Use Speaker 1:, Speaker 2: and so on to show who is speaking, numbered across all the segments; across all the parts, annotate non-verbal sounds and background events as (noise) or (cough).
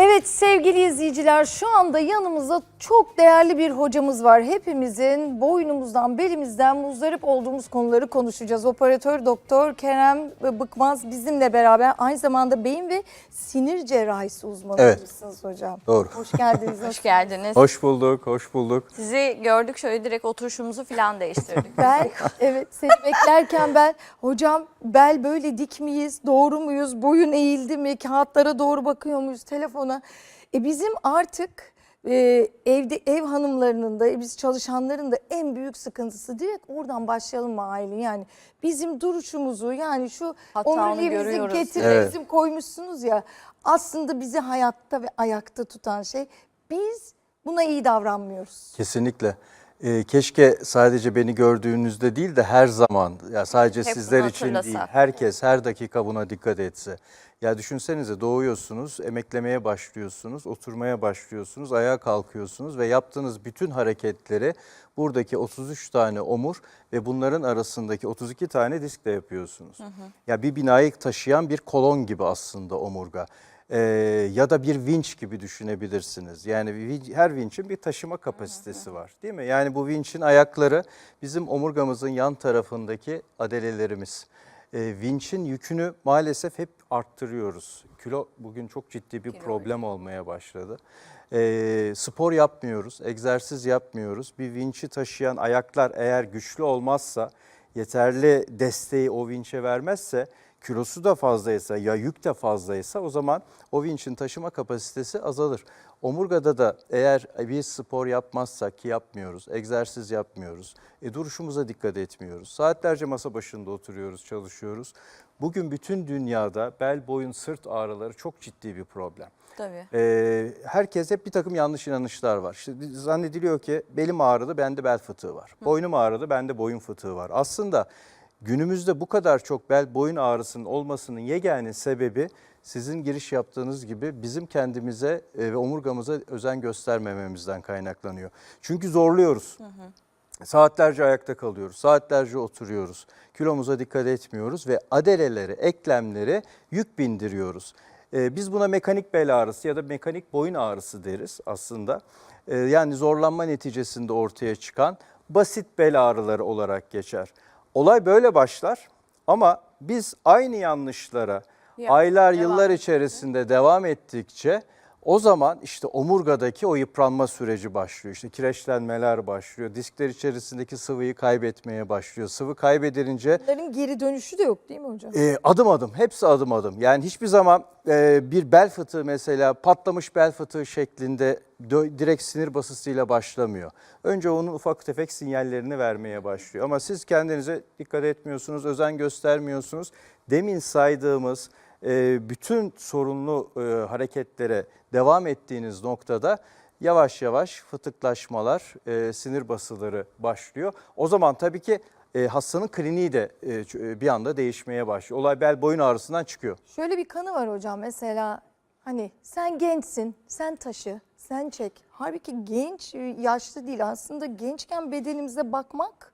Speaker 1: Evet sevgili izleyiciler şu anda yanımızda çok değerli bir hocamız var. Hepimizin boynumuzdan belimizden muzdarip olduğumuz konuları konuşacağız. Operatör doktor Kerem Bıkmaz bizimle beraber aynı zamanda beyin ve sinir cerrahisi uzmanıymışsınız hocam.
Speaker 2: Doğru.
Speaker 1: Hoş geldiniz. (laughs)
Speaker 3: Hoş geldiniz.
Speaker 2: Hoş bulduk, hoş bulduk.
Speaker 3: Sizi gördük şöyle direkt oturuşumuzu falan değiştirdik. (laughs)
Speaker 1: Ben evet seni beklerken ben hocam bel böyle dik miyiz doğru muyuz boyun eğildi mi kağıtlara doğru bakıyor muyuz telefona. E bizim artık e, evde ev hanımlarının da e, biz çalışanların da en büyük sıkıntısı direkt oradan başlayalım mı aile yani bizim duruşumuzu yani şu
Speaker 3: Hatta onu
Speaker 1: omuriliğimizi
Speaker 3: görüyoruz.
Speaker 1: bizim koymuşsunuz ya aslında bizi hayatta ve ayakta tutan şey biz buna iyi davranmıyoruz.
Speaker 2: Kesinlikle. Ee, keşke sadece beni gördüğünüzde değil de her zaman, ya sadece
Speaker 3: Hep
Speaker 2: sizler
Speaker 3: bunu
Speaker 2: için değil, herkes her dakika buna dikkat etse. Ya düşünsenize doğuyorsunuz, emeklemeye başlıyorsunuz, oturmaya başlıyorsunuz, ayağa kalkıyorsunuz ve yaptığınız bütün hareketleri buradaki 33 tane omur ve bunların arasındaki 32 tane diskle yapıyorsunuz. Ya bir binayı taşıyan bir kolon gibi aslında omurga. Ee, ya da bir vinç gibi düşünebilirsiniz. Yani her vinçin bir taşıma kapasitesi var değil mi? Yani bu vinçin ayakları bizim omurgamızın yan tarafındaki adelelerimiz. Ee, vinçin yükünü maalesef hep arttırıyoruz. Kilo bugün çok ciddi bir problem olmaya başladı. Ee, spor yapmıyoruz, egzersiz yapmıyoruz. Bir vinçi taşıyan ayaklar eğer güçlü olmazsa, yeterli desteği o vinçe vermezse, kilosu da fazlaysa ya yük de fazlaysa o zaman o vinçin taşıma kapasitesi azalır. Omurgada da eğer bir spor yapmazsak ki yapmıyoruz, egzersiz yapmıyoruz, e, duruşumuza dikkat etmiyoruz. Saatlerce masa başında oturuyoruz, çalışıyoruz. Bugün bütün dünyada bel, boyun, sırt ağrıları çok ciddi bir problem.
Speaker 3: Tabii.
Speaker 2: Ee, herkes hep bir takım yanlış inanışlar var. İşte zannediliyor ki belim ağrıdı, bende bel fıtığı var. Boynum ağrıdı, bende boyun fıtığı var. Aslında günümüzde bu kadar çok bel boyun ağrısının olmasının yegane sebebi sizin giriş yaptığınız gibi bizim kendimize e, ve omurgamıza özen göstermememizden kaynaklanıyor. Çünkü zorluyoruz. Saatlerce ayakta kalıyoruz, saatlerce oturuyoruz, kilomuza dikkat etmiyoruz ve adeleleri, eklemleri yük bindiriyoruz. Ee, biz buna mekanik bel ağrısı ya da mekanik boyun ağrısı deriz aslında. Ee, yani zorlanma neticesinde ortaya çıkan basit bel ağrıları olarak geçer. Olay böyle başlar ama biz aynı yanlışlara
Speaker 3: Ya,
Speaker 2: aylar,
Speaker 3: devam
Speaker 2: yıllar içerisinde devam ettikçe o zaman işte omurgadaki o yıpranma süreci başlıyor. İşte kireçlenmeler başlıyor. Diskler içerisindeki sıvıyı kaybetmeye başlıyor. Sıvı kaybedilince
Speaker 1: Bunların geri dönüşü de yok değil mi hocam?
Speaker 2: e, adım adım, hepsi adım adım. Yani hiçbir zaman e, bir bel fıtığı mesela patlamış bel fıtığı şeklinde direkt sinir basısıyla başlamıyor. Önce onun ufak tefek sinyallerini vermeye başlıyor. Ama siz kendinize dikkat etmiyorsunuz, özen göstermiyorsunuz. Demin saydığımız bütün sorunlu e, hareketlere devam ettiğiniz noktada yavaş yavaş fıtıklaşmalar, e, sinir basıları başlıyor. O zaman tabii ki e, hastanın kliniği de bir anda değişmeye başlıyor. Olay bel boyun ağrısından çıkıyor.
Speaker 1: Şöyle bir kanı var hocam mesela hani sen gençsin, sen taşı, sen çek. Halbuki genç, yaşlı değil aslında gençken bedenimize bakmak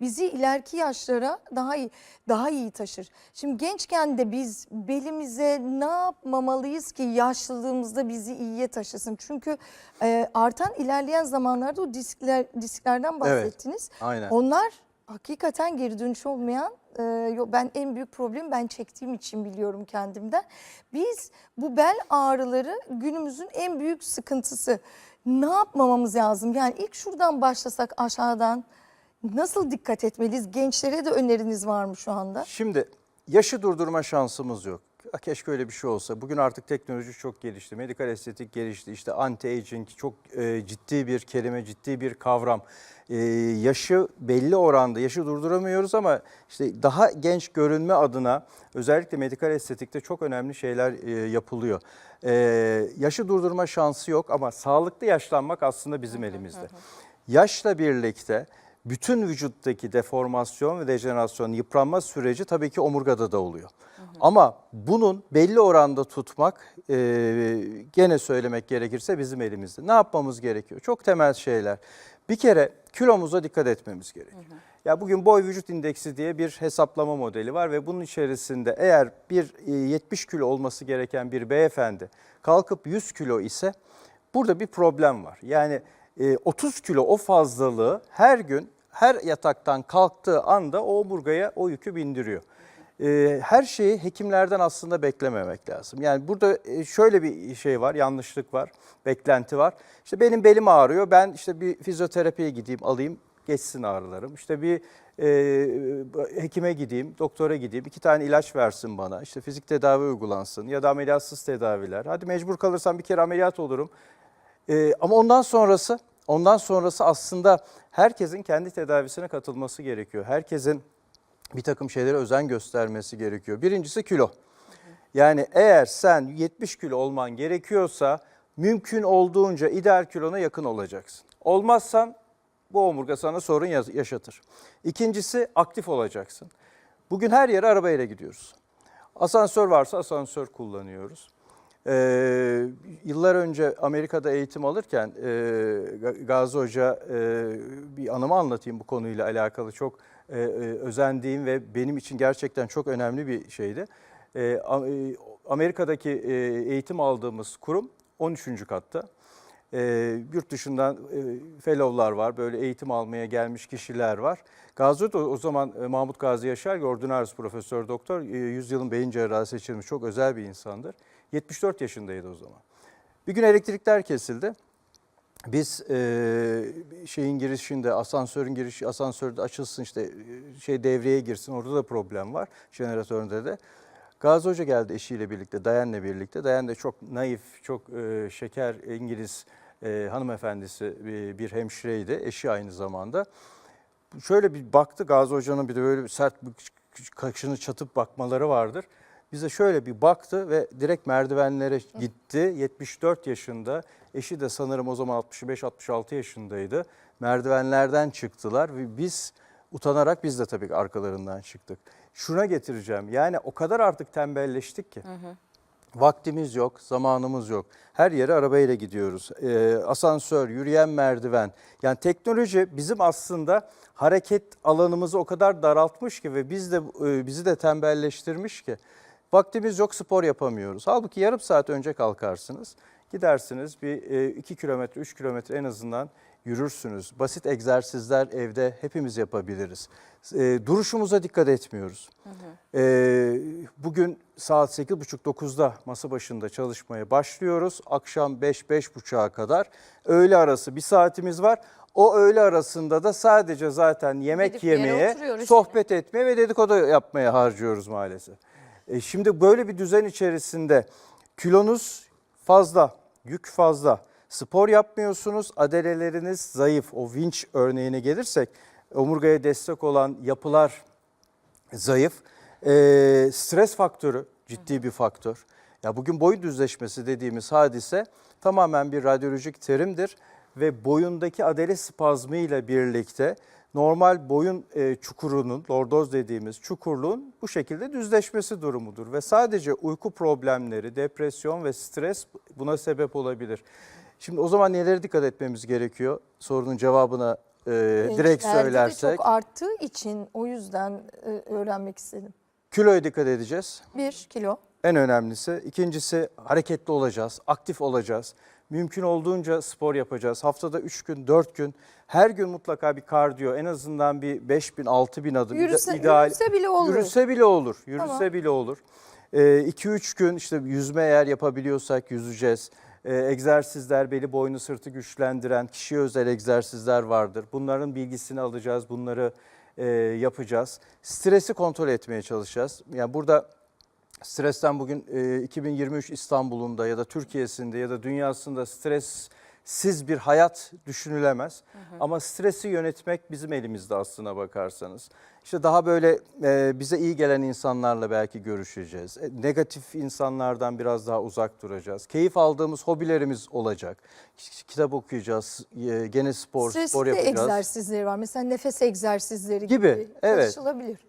Speaker 1: bizi ileriki yaşlara daha iyi daha iyi taşır. Şimdi gençken de biz belimize ne yapmamalıyız ki yaşlılığımızda bizi iyiye taşısın? Çünkü e, artan ilerleyen zamanlarda o diskler disklerden bahsettiniz.
Speaker 2: aynen.
Speaker 1: Onlar hakikaten geri dönüş olmayan e, ben en büyük problemi ben çektiğim için biliyorum kendimden. Biz bu bel ağrıları günümüzün en büyük sıkıntısı. Ne yapmamamız lazım? Yani ilk şuradan başlasak aşağıdan nasıl dikkat etmeliyiz? Gençlere de öneriniz var mı şu anda?
Speaker 2: Şimdi yaşı durdurma şansımız yok. Keşke öyle bir şey olsa. Bugün artık teknoloji çok gelişti. Medikal estetik gelişti. İşte anti-aging çok e, ciddi bir kelime, ciddi bir kavram. E, yaşı belli oranda, yaşı durduramıyoruz ama işte daha genç görünme adına özellikle medikal estetikte çok önemli şeyler e, yapılıyor. E, yaşı durdurma şansı yok ama sağlıklı yaşlanmak aslında bizim elimizde. (laughs) Yaşla birlikte bütün vücuttaki deformasyon ve dejenerasyon, yıpranma süreci tabii ki omurgada da oluyor. Ama bunun belli oranda tutmak, e, gene söylemek gerekirse bizim elimizde. Ne yapmamız gerekiyor? Çok temel şeyler. Bir kere kilomuza dikkat etmemiz gerekiyor. Ya bugün boy vücut indeksi diye bir hesaplama modeli var ve bunun içerisinde eğer bir e, 70 kilo olması gereken bir beyefendi kalkıp 100 kilo ise burada bir problem var. Yani e, 30 kilo o fazlalığı her gün her yataktan kalktığı anda o omurgaya o yükü bindiriyor. E, Her şeyi hekimlerden aslında beklememek lazım. Yani burada e, şöyle bir şey var, yanlışlık var, beklenti var. İşte benim belim ağrıyor, ben işte bir fizyoterapiye gideyim, alayım, geçsin ağrılarım. İşte bir e, hekime gideyim, doktora gideyim, iki tane ilaç versin bana. İşte fizik tedavi uygulansın ya da ameliyatsız tedaviler. Hadi mecbur kalırsam bir kere ameliyat olurum. E, ama ondan sonrası, ondan sonrası aslında herkesin kendi tedavisine katılması gerekiyor. Herkesin bir takım şeylere özen göstermesi gerekiyor. Birincisi kilo. Yani eğer sen 70 kilo olman gerekiyorsa mümkün olduğunca ideal kilona yakın olacaksın. Olmazsan bu omurga sana sorun ya- yaşatır. İkincisi aktif olacaksın. Bugün her yere arabayla gidiyoruz. Asansör varsa asansör kullanıyoruz. Ee, yıllar önce Amerika'da eğitim alırken e, Ga- Gazi Hoca e, bir anımı anlatayım bu konuyla alakalı çok e, e, özendiğim ve benim için gerçekten çok önemli bir şeydi. E, e, Amerika'daki e, eğitim aldığımız kurum 13. katta. E, yurt dışından e, fellow'lar var, böyle eğitim almaya gelmiş kişiler var. Gazi Hoca o zaman e, Mahmut Gazi Yaşar, ordinarius profesör doktor, e, yüzyılın beyin cerrahı seçilmiş çok özel bir insandır. 74 yaşındaydı o zaman. Bir gün elektrikler kesildi. Biz e, şeyin girişinde asansörün girişi asansörde açılsın işte e, şey devreye girsin orada da problem var jeneratöründe de. Gazi Hoca geldi eşiyle birlikte, Dayan'la birlikte. Dayan da çok naif, çok e, şeker İngiliz e, hanımefendisi e, bir hemşireydi. Eşi aynı zamanda. Şöyle bir baktı Gazi Hoca'nın bir de böyle sert bir kaşını çatıp bakmaları vardır. Bize şöyle bir baktı ve direkt merdivenlere gitti. 74 yaşında. Eşi de sanırım o zaman 65-66 yaşındaydı. Merdivenlerden çıktılar ve biz utanarak biz de tabii arkalarından çıktık. Şuna getireceğim. Yani o kadar artık tembelleştik ki. Vaktimiz yok, zamanımız yok. Her yere arabayla gidiyoruz. Ee, asansör, yürüyen merdiven. Yani teknoloji bizim aslında hareket alanımızı o kadar daraltmış ki ve biz de e, bizi de tembelleştirmiş ki. Vaktimiz yok, spor yapamıyoruz. Halbuki yarım saat önce kalkarsınız. Gidersiniz bir 2 kilometre, 3 kilometre en azından yürürsünüz. Basit egzersizler evde hepimiz yapabiliriz. E, duruşumuza dikkat etmiyoruz. E, bugün saat 8.30-9'da masa başında çalışmaya başlıyoruz. Akşam 5-5.30'a kadar öğle arası bir saatimiz var. O öğle arasında da sadece zaten yemek
Speaker 3: Gidip
Speaker 2: yemeye, sohbet etmeye ve dedikodu yapmaya harcıyoruz maalesef. E şimdi böyle bir düzen içerisinde kilonuz fazla, yük fazla. Spor yapmıyorsunuz, adeleleriniz zayıf. O vinç örneğine gelirsek omurgaya destek olan yapılar zayıf. E, stres faktörü ciddi bir faktör. Ya bugün boyun düzleşmesi dediğimiz hadise tamamen bir radyolojik terimdir ve boyundaki adele spazmı ile birlikte normal boyun e, çukurunun, lordoz dediğimiz çukurluğun bu şekilde düzleşmesi durumudur ve sadece uyku problemleri, depresyon ve stres buna sebep olabilir. Şimdi o zaman nelere dikkat etmemiz gerekiyor? Sorunun cevabına e, direkt
Speaker 1: Gençlerde de
Speaker 2: söylersek.
Speaker 1: çok arttığı için o yüzden e, öğrenmek istedim.
Speaker 2: Kiloya dikkat edeceğiz.
Speaker 1: Bir kilo.
Speaker 2: En önemlisi. İkincisi hareketli olacağız, aktif olacağız. Mümkün olduğunca spor yapacağız. Haftada 3 gün, 4 gün her gün mutlaka bir kardiyo en azından bir 5 bin, 6 bin adım.
Speaker 1: Yürüse-
Speaker 2: ideal-
Speaker 1: yürüse bile olur.
Speaker 2: Yürüse bile olur. Yürüse
Speaker 1: Tamam.
Speaker 2: bile olur. 2-3 gün işte yüzme eğer yapabiliyorsak yüzeceğiz. Ee, egzersizler, beli, boynu, sırtı güçlendiren kişiye özel egzersizler vardır. Bunların bilgisini alacağız, bunları e, yapacağız. Stresi kontrol etmeye çalışacağız. Yani burada stresten bugün e, 2023 İstanbul'unda ya da Türkiye'sinde ya da dünyasında stres siz bir hayat düşünülemez. Ama stresi yönetmek bizim elimizde aslına bakarsanız. İşte daha böyle e, bize iyi gelen insanlarla belki görüşeceğiz. E, negatif insanlardan biraz daha uzak duracağız. Keyif aldığımız hobilerimiz olacak. Kitap okuyacağız, e, gene spor,
Speaker 1: Stresli
Speaker 2: spor yapacağız.
Speaker 1: egzersizleri var. Mesela nefes egzersizleri gibi.
Speaker 2: Gibi, evet.
Speaker 1: Çalışılabilir.